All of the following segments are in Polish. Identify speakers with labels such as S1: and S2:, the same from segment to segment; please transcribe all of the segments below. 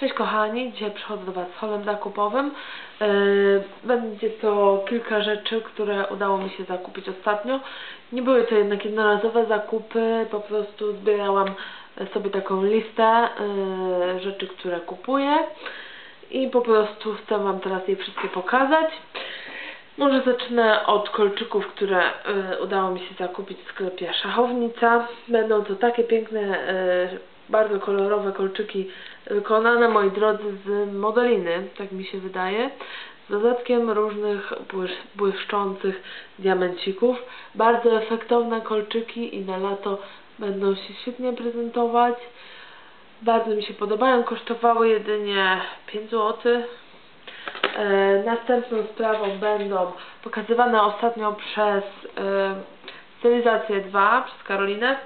S1: Cześć kochani, dzisiaj przychodzę do Was z holem zakupowym. Yy, Będzie to kilka rzeczy, które udało mi się zakupić ostatnio. Nie były to jednak jednorazowe zakupy, po prostu zbierałam sobie taką listę yy, rzeczy, które kupuję i po prostu chcę Wam teraz je wszystkie pokazać. Może zacznę od kolczyków, które y, udało mi się zakupić w sklepie Szachownica. Będą to takie piękne, bardzo kolorowe kolczyki wykonane, moi drodzy, z modeliny, tak mi się wydaje. Z dodatkiem różnych błysz, błyszczących diamencików. Bardzo efektowne kolczyki i na lato będą się świetnie prezentować. Bardzo mi się podobają. Kosztowały jedynie 5 zł. E, następną sprawą będą pokazywane ostatnio przez e, Stylizację 2 przez Karolinę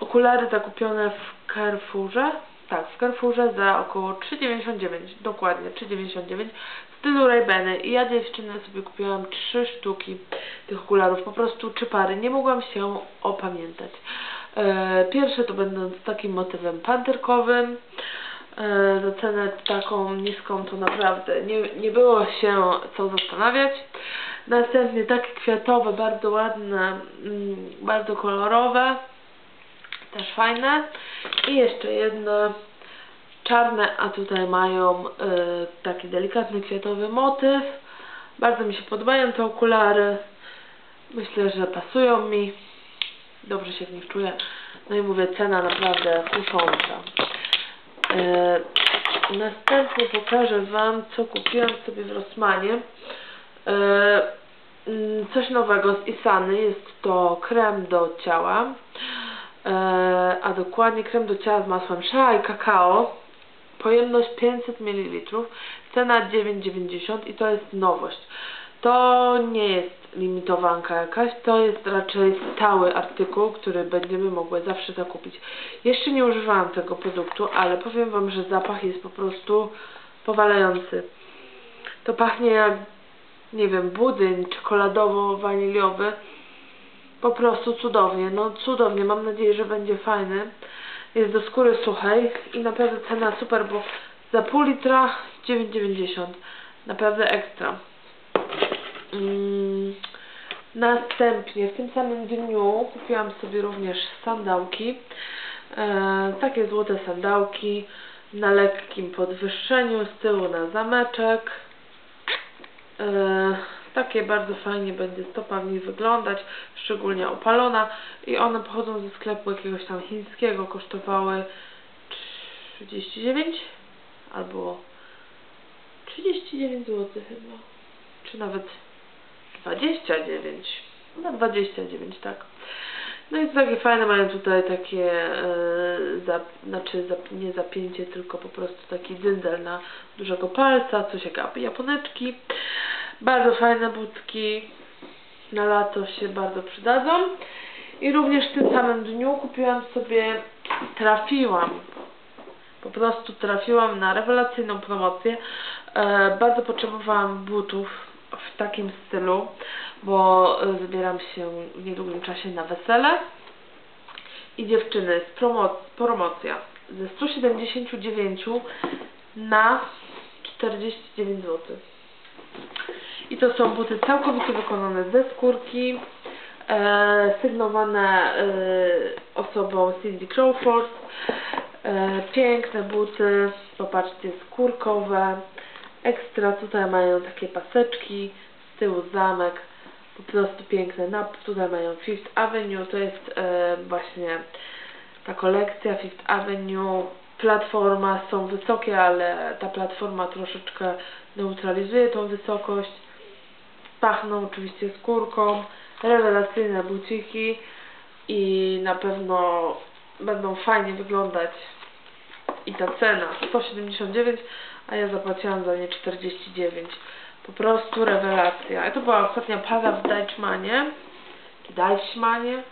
S1: okulary zakupione w Carrefourze? Tak, w Carrefourze za około 3,99 dokładnie 3,99 w stylu Ray-Bany i ja dziewczyny sobie kupiłam 3 sztuki tych okularów, po prostu 3 pary, nie mogłam się opamiętać. E, pierwsze to będą z takim motywem panterkowym. E, za cenę taką niską to naprawdę nie, nie było się co zastanawiać. Następnie takie kwiatowe, bardzo ładne, mm, bardzo kolorowe, też fajne. I jeszcze jedne czarne, a tutaj mają y, taki delikatny kwiatowy motyw. Bardzo mi się podobają te okulary. Myślę, że pasują mi. Dobrze się w nich czuję. No i mówię, cena naprawdę kusząca. E, następnie pokażę Wam, co kupiłam sobie w Rossmanie. E, mm, coś nowego z Isany. Jest to krem do ciała. E, a dokładnie krem do ciała z masłem szea i kakao. Pojemność 500 ml. Cena 9,90 i to jest nowość. To nie jest limitowanka jakaś, to jest raczej stały artykuł, który będziemy mogły zawsze zakupić. Jeszcze nie używałam tego produktu, ale powiem Wam, że zapach jest po prostu powalający. To pachnie jak, nie wiem, budyń czekoladowo-waniliowy. Po prostu cudownie, no cudownie, mam nadzieję, że będzie fajny. Jest do skóry suchej i naprawdę cena super, bo za pół litra 9,90. Naprawdę ekstra. Mm, następnie w tym samym dniu kupiłam sobie również sandałki. E, takie złote sandałki na lekkim podwyższeniu, z tyłu na zameczek. E, takie bardzo fajnie będzie stopa w nich wyglądać, szczególnie opalona. I one pochodzą ze sklepu jakiegoś tam chińskiego, kosztowały 39 albo 39 zł chyba. Czy nawet 29. Na 29, tak. No i to takie fajne, mają tutaj takie, yy, za, znaczy za, nie zapięcie, tylko po prostu taki dyndel na dużego palca, coś jak japoneczki. Bardzo fajne butki, na lato się bardzo przydadzą. I również w tym samym dniu kupiłam sobie, trafiłam, po prostu trafiłam na rewelacyjną promocję. E, bardzo potrzebowałam butów w takim stylu, bo zbieram się w niedługim czasie na wesele. I dziewczyny, z promoc promocja ze 179 na 49 zł. I to są buty całkowicie wykonane ze skórki, e, sygnowane e, osobą Cindy Crawford. E, piękne buty, popatrzcie, skórkowe ekstra tutaj mają takie paseczki, z tyłu zamek, po prostu piękne. Tutaj mają Fifth Avenue, to jest e, właśnie ta kolekcja Fifth Avenue. Platforma są wysokie, ale ta platforma troszeczkę neutralizuje tą wysokość. Pachną oczywiście skórką, rewelacyjne buciki i na pewno będą fajnie wyglądać i ta cena 179 a ja zapłaciłam za nie 49. Po prostu rewelacja. A to była ostatnia para w Deichmanie. Deichmanie?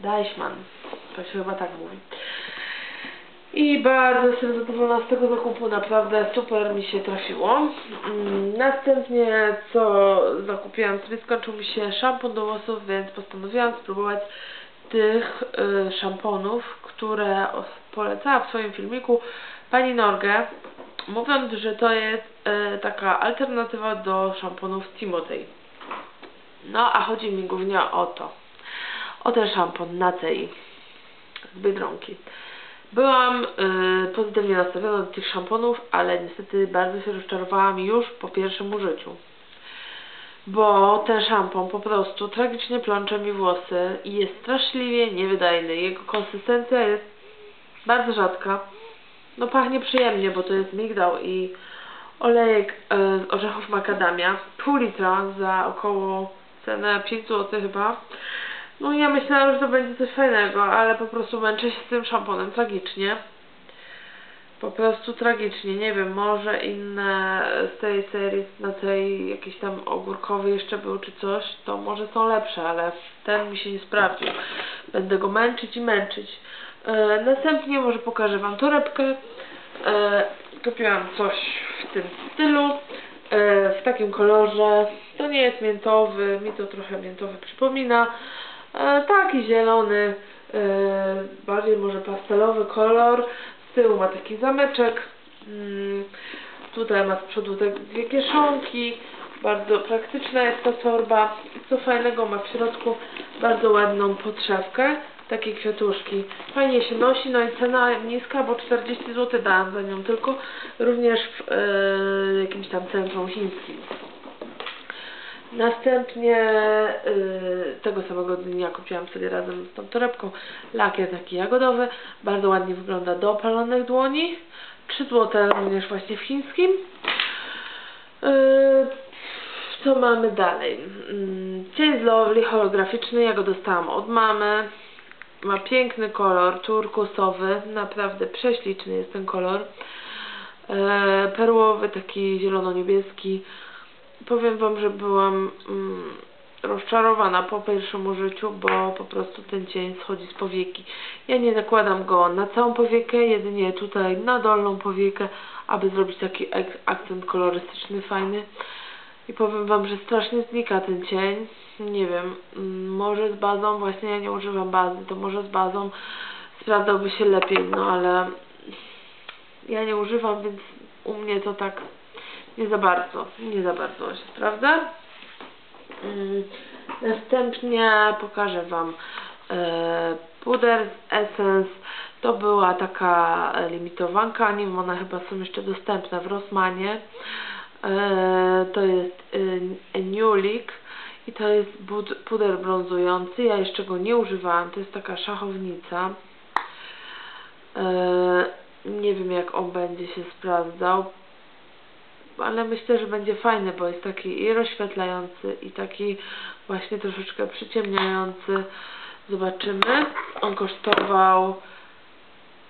S1: Deichmann. To się chyba tak mówi. I bardzo jestem zadowolona z tego zakupu, naprawdę super mi się trafiło. Mm, następnie co zakupiłam sobie, skończył mi się szampon do włosów, więc postanowiłam spróbować tych y, szamponów, które polecała w swoim filmiku pani Norge mówiąc, że to jest e, taka alternatywa do szamponów Timotej. No, a chodzi mi głównie o to. O ten szampon na tej z. Byłam y, pozytywnie nastawiona do tych szamponów, ale niestety bardzo się rozczarowałam już po pierwszym użyciu. Bo ten szampon po prostu tragicznie plącze mi włosy i jest straszliwie niewydajny. Jego konsystencja jest bardzo rzadka. No pachnie przyjemnie, bo to jest migdał i olejek y, z orzechów makadamia. Pół litra za około cenę 5 zł chyba. No ja myślałam, że to będzie coś fajnego, ale po prostu męczę się z tym szamponem tragicznie. Po prostu tragicznie, nie wiem, może inne z tej serii, na tej jakiś tam ogórkowy jeszcze był czy coś, to może są lepsze, ale ten mi się nie sprawdził. Będę go męczyć i męczyć. E, następnie może pokażę Wam torebkę. E, kupiłam coś w tym stylu, e, w takim kolorze. To nie jest miętowy, mi to trochę miętowy przypomina. E, taki zielony, e, bardziej może pastelowy kolor. Z tyłu ma taki zameczek. Mm, tutaj ma z przodu te dwie kieszonki. Bardzo praktyczna jest ta torba. Co fajnego ma w środku bardzo ładną podszewkę. Takie kwiatuszki. Fajnie się nosi, no i cena niska, bo 40 zł dałam za nią tylko. Również w e, jakimś tam centrum chińskim. Następnie y, tego samego dnia kupiłam sobie razem z tą torebką lakier taki jagodowy. Bardzo ładnie wygląda do opalonych dłoni. 3 zł również właśnie w chińskim. Y, co mamy dalej? Y, cień z Lovely holograficzny. Ja go dostałam od mamy. Ma piękny kolor, turkusowy. Naprawdę prześliczny jest ten kolor. Y, perłowy, taki zielono-niebieski powiem Wam, że byłam mm, rozczarowana po pierwszym użyciu, bo po prostu ten cień schodzi z powieki. Ja nie nakładam go na całą powiekę, jedynie tutaj na dolną powiekę, aby zrobić taki akcent kolorystyczny, fajny. I powiem Wam, że strasznie znika ten cień. Nie wiem, mm, może z bazą, właśnie ja nie używam bazy, to może z bazą sprawdzałby się lepiej, no ale ja nie używam, więc u mnie to tak nie za bardzo, nie za bardzo się sprawdza. Mm, następnie pokażę Wam e, puder z Essence. To była taka limitowanka, nie wiem, one chyba są jeszcze dostępne w Rossmanie. E, to jest e, New i to jest puder brązujący. Ja jeszcze go nie używałam, to jest taka szachownica. Nie wiem jak on będzie się sprawdzał ale myślę, że będzie fajny, bo jest taki i rozświetlający i taki właśnie troszeczkę przyciemniający. Zobaczymy. On kosztował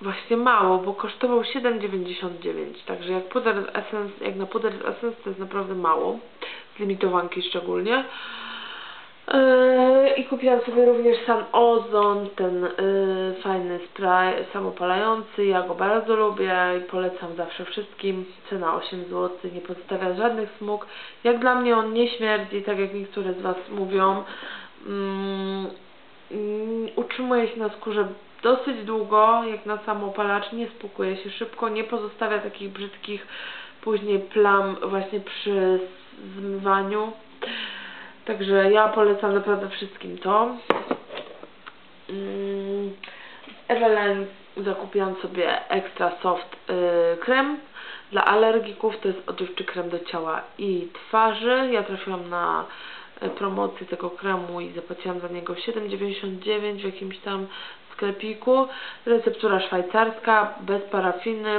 S1: właśnie mało, bo kosztował 7,99. Także jak puder Essence, jak na puder Essence to jest naprawdę mało. Z limitowanki szczególnie. Yy, I kupiłam sobie również San Ozon, ten yy, fajny spray samopalający. Ja go bardzo lubię i polecam zawsze wszystkim. Cena 8 zł, nie pozostawia żadnych smug. Jak dla mnie on nie śmierdzi, tak jak niektóre z Was mówią. Yy, utrzymuje się na skórze dosyć długo, jak na samopalacz, nie spłukuje się szybko, nie pozostawia takich brzydkich później plam właśnie przy zmywaniu. Także ja polecam naprawdę wszystkim to. Mm, Evelyn zakupiłam sobie extra soft y, krem dla alergików. To jest odżywczy krem do ciała i twarzy. Ja trafiłam na y, promocję tego kremu i zapłaciłam za niego 7,99 w jakimś tam sklepiku. Receptura szwajcarska, bez parafiny.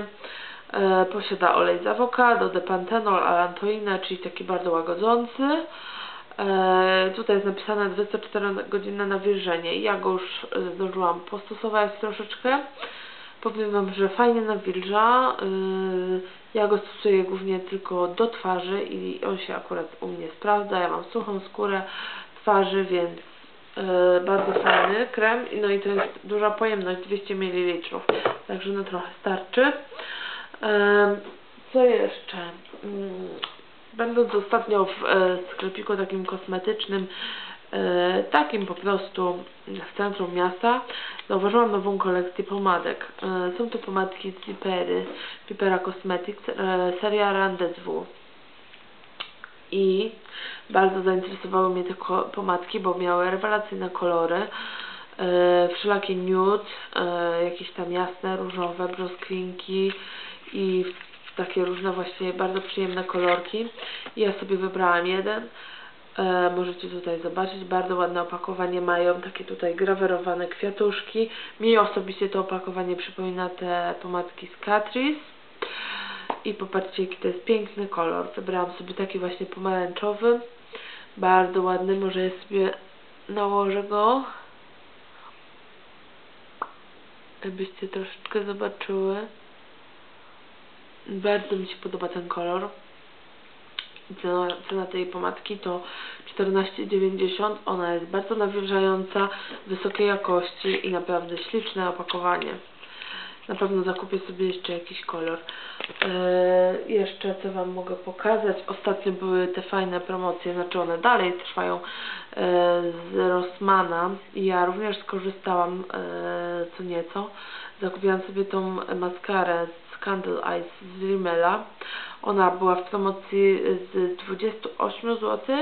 S1: Y, posiada olej z awokado, depantenol, alantoinę, czyli taki bardzo łagodzący. E, tutaj jest napisane 24 godzinne nawilżenie. Ja go już e, zdążyłam postosować troszeczkę. Powiem Wam, że fajnie nawilża. E, ja go stosuję głównie tylko do twarzy i on się akurat u mnie sprawdza. Ja mam suchą skórę twarzy, więc bardzo fajny krem. No i to jest duża pojemność, 200 ml. Także no trochę starczy. Co jeszcze? Będąc ostatnio w e, sklepiku takim kosmetycznym e, takim po prostu w centrum miasta zauważyłam nową kolekcję pomadek. E, są to pomadki z Pipera Cosmetics, seria Rendezvous. I bardzo zainteresowały mnie te pomadki, bo miały rewelacyjne kolory. Wszelakie nude, jakieś tam jasne, różowe, brzoskwinki i takie różne właśnie bardzo przyjemne kolorki. Ja sobie wybrałam jeden. E, możecie tutaj zobaczyć, bardzo ładne opakowanie mają, takie tutaj grawerowane kwiatuszki. Mi osobiście to opakowanie przypomina te pomadki z Catrice. I popatrzcie jaki to jest piękny kolor. Wybrałam sobie taki właśnie pomarańczowy. Bardzo ładny, może ja sobie nałożę go. Abyście troszeczkę zobaczyły. Bardzo mi się podoba ten kolor. Cena, cena tej pomadki to 14,90. Ona jest bardzo nawilżająca, wysokiej jakości i naprawdę śliczne opakowanie. Na pewno zakupię sobie jeszcze jakiś kolor. Eee, jeszcze co Wam mogę pokazać. Ostatnio były te fajne promocje, znaczy one dalej trwają eee, z Rossmana i ja również skorzystałam eee, co nieco. Zakupiłam sobie tą maskarę Candle Eyes z Rimmela. Ona była w promocji z 28 zł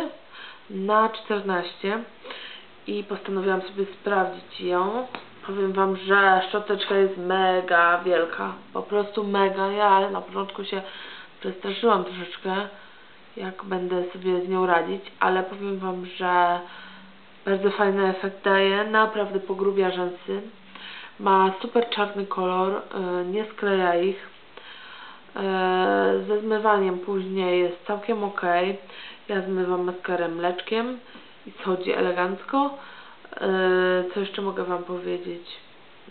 S1: na 14 i postanowiłam sobie sprawdzić ją. Powiem Wam, że szczoteczka jest mega wielka. Po prostu mega. Ja na początku się przestraszyłam troszeczkę, jak będę sobie z nią radzić, ale powiem Wam, że bardzo fajny efekt daje. Naprawdę pogrubia rzęsy. Ma super czarny kolor, yy, nie skleja ich. Yy, ze zmywaniem później jest całkiem ok. Ja zmywam maskarę mleczkiem i schodzi elegancko. Yy, co jeszcze mogę Wam powiedzieć?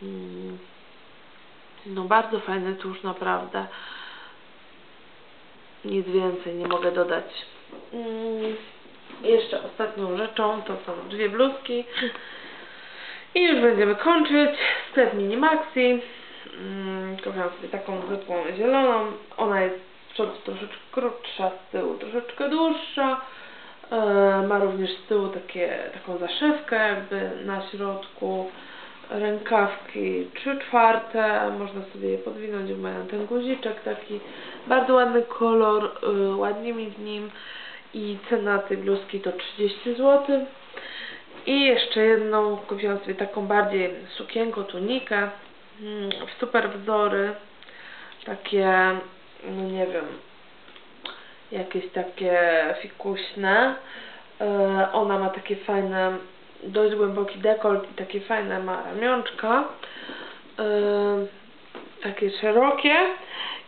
S1: Mm. No bardzo fajny tusz, naprawdę. Nic więcej nie mogę dodać. Mm. Jeszcze ostatnią rzeczą to są dwie bluzki. I już będziemy kończyć. Sklep Minimaxi. Mm, Kocham sobie taką zwykłą zieloną. Ona jest z przodu troszeczkę krótsza, z tyłu troszeczkę dłuższa. E, ma również z tyłu takie, taką zaszywkę jakby na środku. Rękawki 3 czwarte. Można sobie je podwinąć, mają ten guziczek taki. Bardzo ładny kolor, y, ładnie mi w nim. I cena tej bluzki to 30 zł. I jeszcze jedną kupiłam sobie taką bardziej sukienkę, tunikę. Mm, super wzory. Takie, no nie wiem, jakieś takie fikuśne. E, ona ma takie fajne, dość głęboki dekolt i takie fajne ma ramionczka. E, takie szerokie.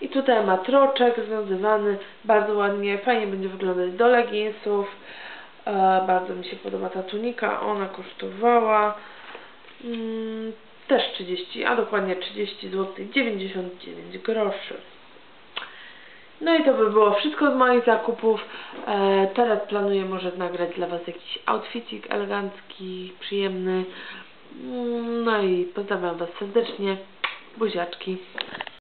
S1: I tutaj ma troczek związywany, bardzo ładnie, fajnie będzie wyglądać do leginsów. E, bardzo mi się podoba ta tunika, ona kosztowała mm, też 30, a dokładnie 30 zł 99 groszy. No i to by było wszystko z moich zakupów. E, teraz planuję może nagrać dla Was jakiś outfitik elegancki, przyjemny. Mm, No i pozdrawiam Was serdecznie. Buziaczki.